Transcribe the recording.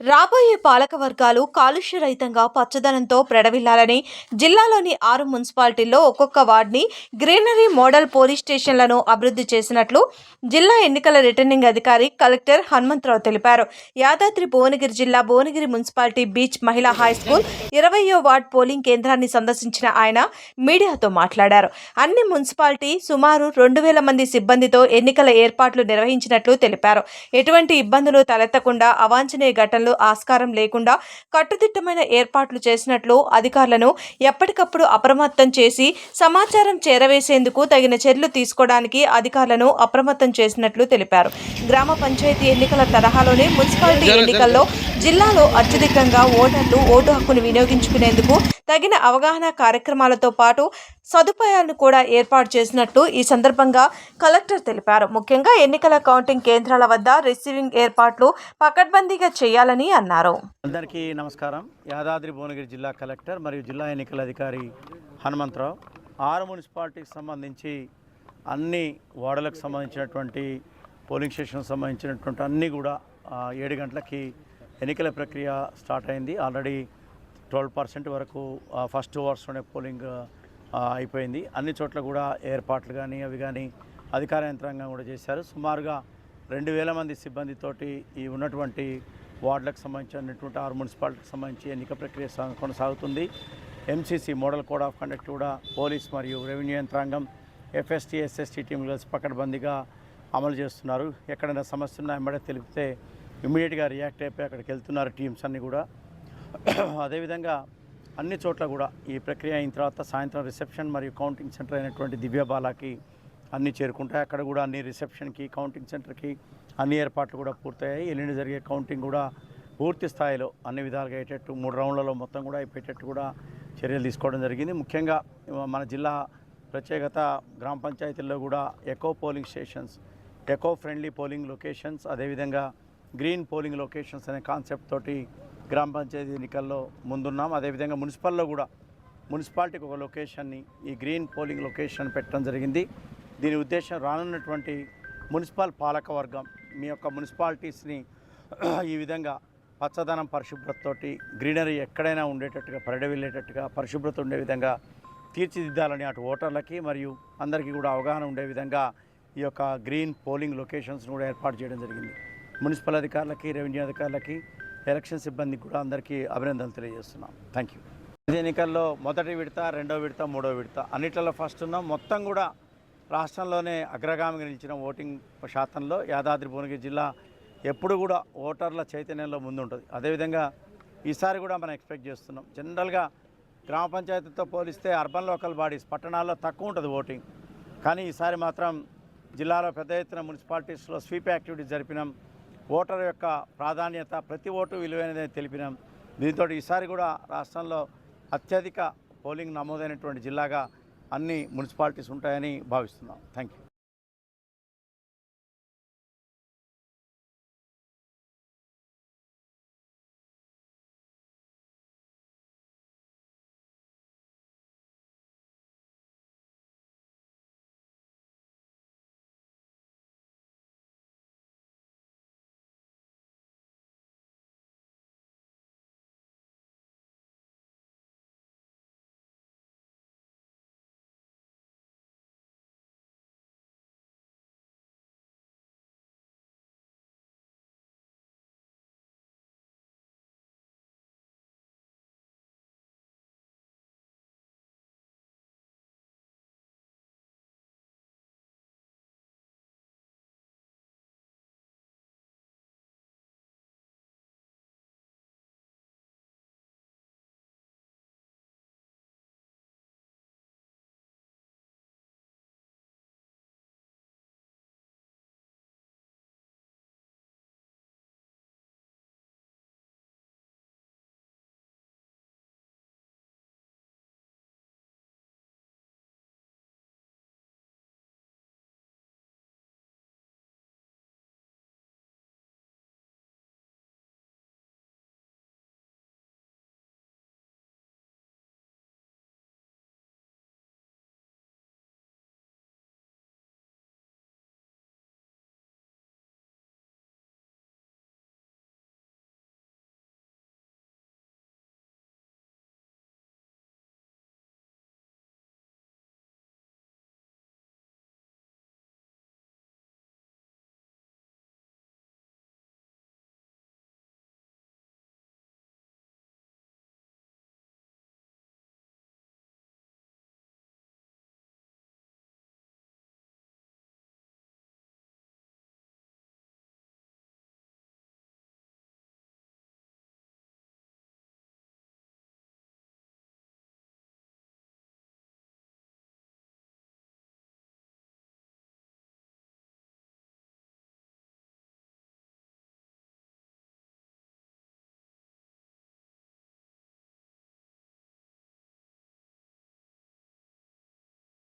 రాబోయే పాలక వర్గాలు కాలుష్య రహితంగా పచ్చదనంతో ప్రెడవిల్లాలని జిల్లాలోని ఆరు మున్సిపాలిటీల్లో ఒక్కొక్క వార్డ్ని గ్రీనరీ మోడల్ పోలీస్ స్టేషన్లను అభివృద్ధి చేసినట్లు జిల్లా ఎన్నికల రిటర్నింగ్ అధికారి కలెక్టర్ హనుమంతరావు తెలిపారు. యాదాద్రి భువనగిరి జిల్లా భువనగిరి మున్సిపాలిటీ బీచ్ మహిళా హై స్కూల్ ఇరవయో వార్డ్ పోలింగ్ కేంద్రాన్ని సందర్శించిన ఆయన మీడియాతో మాట్లాడారు. అన్ని మున్సిపాలిటీ సుమారు రెండు వేల మంది సిబ్బందితో ఎన్నికల ఏర్పాట్లు నిర్వహించినట్లు తెలిపారు. ఎటువంటి ఇబ్బందులు తలెత్తకుండా అవాంఛనీయ ఘటనలు ఆస్కారం లేకుండా కట్టుదిట్టమైన ఏర్పాట్లు చేసినట్లు అధికారులను ఎప్పటికప్పుడు అప్రమత్తం చేసి సమాచారం చేరవేసేందుకు తగిన చర్యలు తీసుకోవడానికి అధికారులను అప్రమత్తం చేసినట్లు తెలిపారు. గ్రామ పంచాయతీ ఎన్నికల తరహాలోనే మున్సిపాలిటీ ఎన్నికల్లో జిల్లాలో అత్యధికంగా ఓటర్లు ఓటు హక్కును వినియోగించుకునేందుకు తగిన అవగాహన కార్యక్రమాలతో పాటు సదుపాయాలను కూడా ఏర్పాటు చేసినట్టు ఈ సందర్భంగా కలెక్టర్ తెలిపారు. ముఖ్యంగా ఎన్నికల కౌంటింగ్ కేంద్రాల వద్ద రిసీవింగ్ ఏర్పాట్లు పకడ్బందీగా చేయాలని అన్నారు. అందరికీ నమస్కారం. యాదాద్రి భువనగిరి జిల్లా కలెక్టర్ మరియు జిల్లా ఎన్నికల అధికారి హనుమంతరావు. ఆరు మున్సిపాలిటీకి సంబంధించి అన్ని వార్డులకు సంబంధించినటువంటి పోలింగ్ స్టేషన్ సంబంధించినటువంటి అన్నీ కూడా ఏడు గంటలకి ఎన్నికల ప్రక్రియ స్టార్ట్ అయింది. ఆల్రెడీ ట్వెల్వ్ పర్సెంట్ వరకు ఫస్ట్ ఫస్ట్ అవర్స్లోనే పోలింగ్ అయిపోయింది. అన్ని చోట్ల కూడా ఏర్పాట్లు కానీ అవి కానీ అధికార యంత్రాంగం కూడా చేశారు. సుమారుగా రెండు వేల మంది సిబ్బందితోటి ఈ ఉన్నటువంటి వార్డులకు సంబంధించినటువంటి ఆరు మున్సిపాలిటీకి సంబంధించి ఎన్నిక ప్రక్రియ కొనసాగుతుంది. MCC model code of conduct కూడా పోలీస్ మరియు రెవెన్యూ యంత్రాంగం ఎఫ్ఎస్టీ ఎస్ఎస్టీ టీంలు కలిసి పక్కడబందీగా అమలు చేస్తున్నారు. ఎక్కడైనా సమస్య ఉన్నా వెంబడే తెలిపితే ఇమ్మీడియట్గా రియాక్ట్ అయిపోయి అక్కడికి వెళ్తున్నారు టీమ్స్ అన్నీ కూడా. అదేవిధంగా అన్ని చోట్ల కూడా ఈ ప్రక్రియ అయిన తర్వాత సాయంత్రం రిసెప్షన్ మరియు కౌంటింగ్ సెంటర్ అయినటువంటి దివ్యబాలాకి అన్నీ చేరుకుంటాయి. అక్కడ కూడా అన్ని రిసెప్షన్కి కౌంటింగ్ సెంటర్కి అన్ని ఏర్పాట్లు కూడా పూర్తయ్యాయి. ఎల్లుండి జరిగే కౌంటింగ్ కూడా పూర్తి స్థాయిలో అన్ని విధాలుగా అయ్యేటట్టు మూడు రౌండ్లలో మొత్తం కూడా అయిపోయేటట్టు కూడా చర్యలు తీసుకోవడం జరిగింది. ముఖ్యంగా మన జిల్లా ప్రత్యేకత గ్రామ పంచాయతీల్లో కూడా eco polling stations eco friendly polling locations అదేవిధంగా గ్రీన్ పోలింగ్ లొకేషన్స్ అనే కాన్సెప్ట్ తోటి గ్రామ పంచాయతీ ఎన్నికల్లో ముందున్నాం. అదేవిధంగా మున్సిపల్లో కూడా మున్సిపాలిటీకి ఒక లొకేషన్ని ఈ గ్రీన్ పోలింగ్ లొకేషన్ పెట్టడం జరిగింది. దీని ఉద్దేశం రానున్నటువంటి మున్సిపల్ పాలక వర్గం మీ యొక్క మున్సిపాలిటీస్ని ఈ విధంగా పచ్చదనం పరిశుభ్రతతోటి గ్రీనరీ ఎక్కడైనా ఉండేటట్టుగా పరిడవిల్లేటట్టుగా పరిశుభ్రత ఉండే విధంగా తీర్చిదిద్దాలని అటు ఓటర్లకి మరియు అందరికీ కూడా అవగాహన ఉండే విధంగా ఈ యొక్క గ్రీన్ పోలింగ్ లొకేషన్స్ను కూడా ఏర్పాటు చేయడం జరిగింది. మున్సిపల్ అధికారులకి రెవెన్యూ అధికారులకి ఎలక్షన్ సిబ్బందికి కూడా అందరికీ అభినందనలు తెలియజేస్తున్నాం. థ్యాంక్ యూ ఎన్నికల్లో మొదటి విడత రెండో విడత మూడో విడత అన్నిట్లలో ఫస్ట్ ఉన్నాం. మొత్తం కూడా రాష్ట్రంలోనే అగ్రగామిగా నిలిచిన ఓటింగ్ శాతంలో యాదాద్రి భువనగిరి జిల్లా ఎప్పుడు కూడా ఓటర్ల చైతన్యంలో ముందుంటుంది. అదేవిధంగా ఈసారి కూడా మనం ఎక్స్పెక్ట్ చేస్తున్నాం. జనరల్గా గ్రామ పంచాయతీతో పోలిస్తే అర్బన్ లోకల్ బాడీస్ పట్టణాల్లో తక్కువ ఉంటుంది ఓటింగ్. కానీ ఈసారి మాత్రం జిల్లాలో పెద్ద ఎత్తున మున్సిపాలిటీస్లో స్వీప్ యాక్టివిటీస్ జరిపినాం. ఓటర్ యొక్క ప్రాధాన్యత ప్రతి ఓటు విలువైనదని తెలిపినాం. దీంతో ఈసారి కూడా రాష్ట్రంలో అత్యధిక పోలింగ్ నమోదైనటువంటి జిల్లాగా అన్ని మున్సిపాలిటీస్ ఉంటాయని భావిస్తున్నాం. Thank you